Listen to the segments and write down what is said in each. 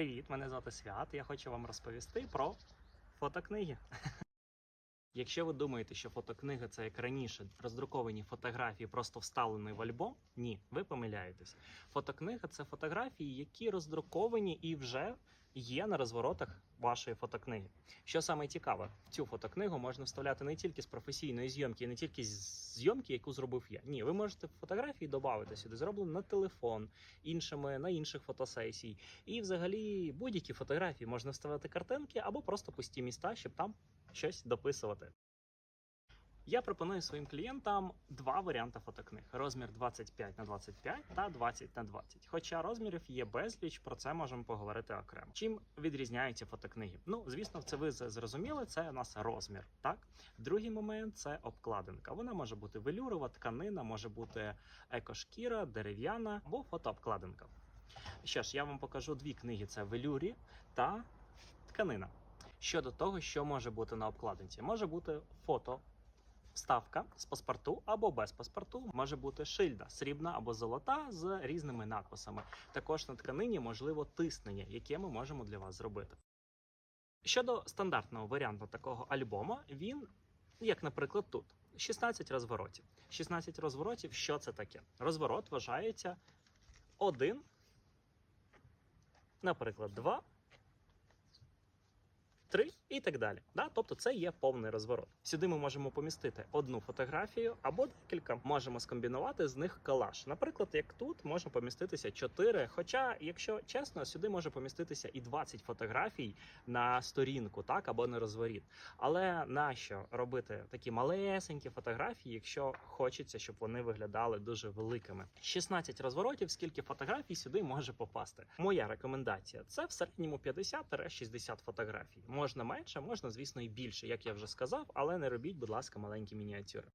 Привіт, мене звати Свят. Я хочу вам розповісти про фотокниги. Якщо ви думаєте, що фотокнига це як раніше роздруковані фотографії, просто вставлені в альбом, ні, ви помиляєтесь. Фотокнига це фотографії, які роздруковані і вже є на розворотах вашої фотокниги. Що саме цікаве, цю фотокнигу можна вставляти не тільки з професійної зйомки, не тільки з зйомки, яку зробив я. Ні, ви можете фотографії додати сюди, зроблено на телефон, іншими на інших фотосесій. І взагалі будь-які фотографії можна вставити картинки або просто пусті міста, щоб там щось дописувати. Я пропоную своїм клієнтам два варіанти фотокниг: розмір 25 на 25 та 20 на 20. Хоча розмірів є безліч, про це можемо поговорити окремо. Чим відрізняються фотокниги? Ну, звісно, це ви зрозуміли, це у нас розмір. Так, другий момент це обкладинка. Вона може бути велюрова, тканина, може бути екошкіра, дерев'яна або фотообкладинка. Що ж, я вам покажу дві книги: це велюрі та тканина. Щодо того, що може бути на обкладинці, може бути фото. Вставка з паспорту або без паспорту може бути шильда, срібна або золота з різними надписами. Також на тканині можливо тиснення, яке ми можемо для вас зробити. Щодо стандартного варіанту такого альбому, він, як, наприклад, тут 16 розворотів. 16 розворотів, що це таке? Розворот вважається один, наприклад, два. Три і так далі. Да? Тобто це є повний розворот. Сюди ми можемо помістити одну фотографію або декілька. Можемо скомбінувати з них колаж. Наприклад, як тут може поміститися 4, Хоча, якщо чесно, сюди може поміститися і 20 фотографій на сторінку, так або на розворіт. Але нащо робити такі малесенькі фотографії, якщо хочеться, щоб вони виглядали дуже великими? 16 розворотів, скільки фотографій сюди може попасти. Моя рекомендація це в середньому 50-60 фотографій. Можна менше, можна, звісно, і більше, як я вже сказав, але не робіть, будь ласка, маленькі мініатюри.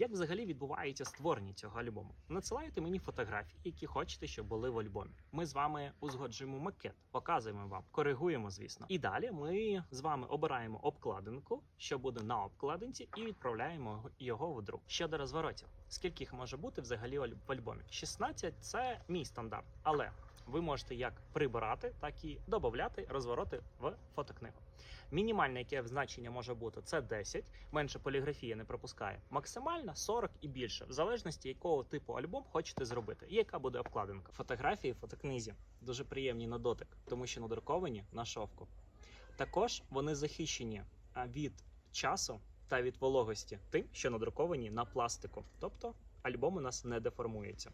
Як взагалі відбувається створення цього альбому? Надсилайте мені фотографії, які хочете, щоб були в альбомі. Ми з вами узгоджуємо макет, показуємо вам, коригуємо, звісно. І далі ми з вами обираємо обкладинку, що буде на обкладинці, і відправляємо його в друк. Щодо розворотів, скільки їх може бути взагалі в альбомі? 16 – це мій стандарт, але ви можете як прибирати, так і додати розвороти в фотокнигу. Мінімальне яке значення може бути це 10, менше поліграфія не пропускає. Максимально 40 і більше, в залежності якого типу альбом хочете зробити, і яка буде обкладинка. Фотографії фотокнизі дуже приємні на дотик, тому що надруковані на шовку. Також вони захищені від часу та від вологості, тим, що надруковані на пластику, тобто альбом у нас не деформується.